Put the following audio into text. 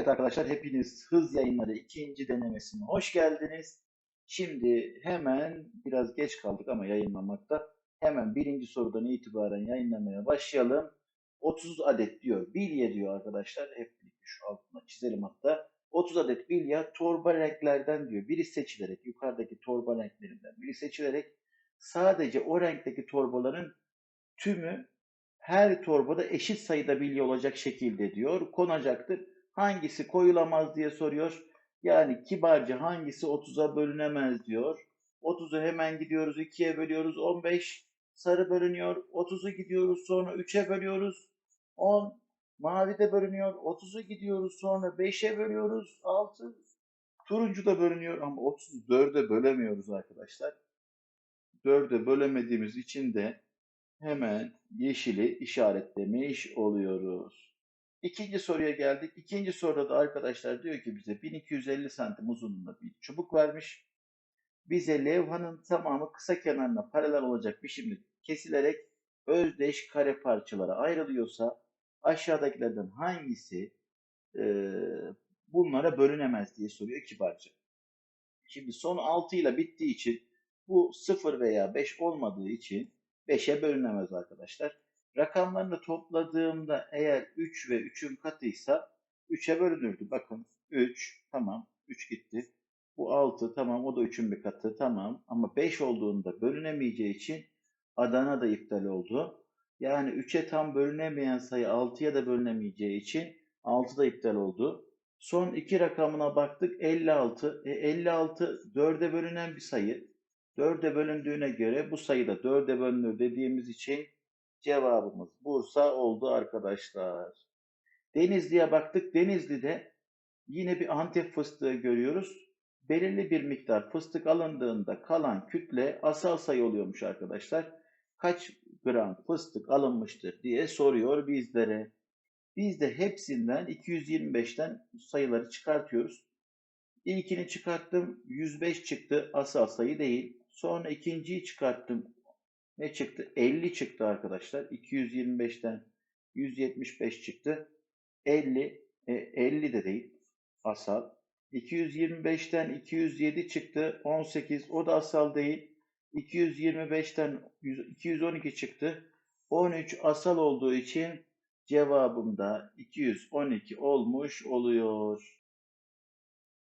Evet arkadaşlar hepiniz hız yayınları ikinci denemesine hoş geldiniz. Şimdi hemen biraz geç kaldık ama yayınlamakta. Hemen birinci sorudan itibaren yayınlamaya başlayalım. 30 adet diyor. Bilye diyor arkadaşlar. Hep birlikte şu altına çizelim hatta. 30 adet bilye torba renklerden diyor. Biri seçilerek yukarıdaki torba renklerinden biri seçilerek sadece o renkteki torbaların tümü her torbada eşit sayıda bilye olacak şekilde diyor konacaktır. Hangisi koyulamaz diye soruyor. Yani kibarca hangisi 30'a bölünemez diyor. 30'u hemen gidiyoruz 2'ye bölüyoruz 15 sarı bölünüyor. 30'u gidiyoruz sonra 3'e bölüyoruz 10 mavi de bölünüyor. 30'u gidiyoruz sonra 5'e bölüyoruz 6 turuncu da bölünüyor ama 30'u 4'e bölemiyoruz arkadaşlar. 4'e bölemediğimiz için de hemen yeşili işaretlemiş oluyoruz. İkinci soruya geldik. İkinci soruda da arkadaşlar diyor ki bize 1250 santim uzunluğunda bir çubuk vermiş. Bize levhanın tamamı kısa kenarına paralel olacak biçimde kesilerek özdeş kare parçalara ayrılıyorsa aşağıdakilerden hangisi e, bunlara bölünemez diye soruyor kibarca. Şimdi son 6 ile bittiği için bu 0 veya 5 olmadığı için 5'e bölünemez arkadaşlar. Rakamlarını topladığımda eğer 3 ve 3'ün katıysa 3'e bölünürdü. Bakın 3 tamam 3 gitti. Bu 6 tamam o da 3'ün bir katı tamam. Ama 5 olduğunda bölünemeyeceği için Adana da iptal oldu. Yani 3'e tam bölünemeyen sayı 6'ya da bölünemeyeceği için 6 da iptal oldu. Son iki rakamına baktık 56. E, 56 4'e bölünen bir sayı. 4'e bölündüğüne göre bu sayı da 4'e bölünür dediğimiz için cevabımız Bursa oldu arkadaşlar. Denizli'ye baktık. Denizli'de yine bir Antep fıstığı görüyoruz. Belirli bir miktar fıstık alındığında kalan kütle asal sayı oluyormuş arkadaşlar. Kaç gram fıstık alınmıştır diye soruyor bizlere. Biz de hepsinden 225'ten sayıları çıkartıyoruz. İlkini çıkarttım 105 çıktı asal sayı değil. Sonra ikinciyi çıkarttım ne çıktı? 50 çıktı arkadaşlar. 225'ten 175 çıktı. 50 e, 50 de değil asal. 225'ten 207 çıktı. 18 o da asal değil. 225'ten 212 çıktı. 13 asal olduğu için cevabım da 212 olmuş oluyor.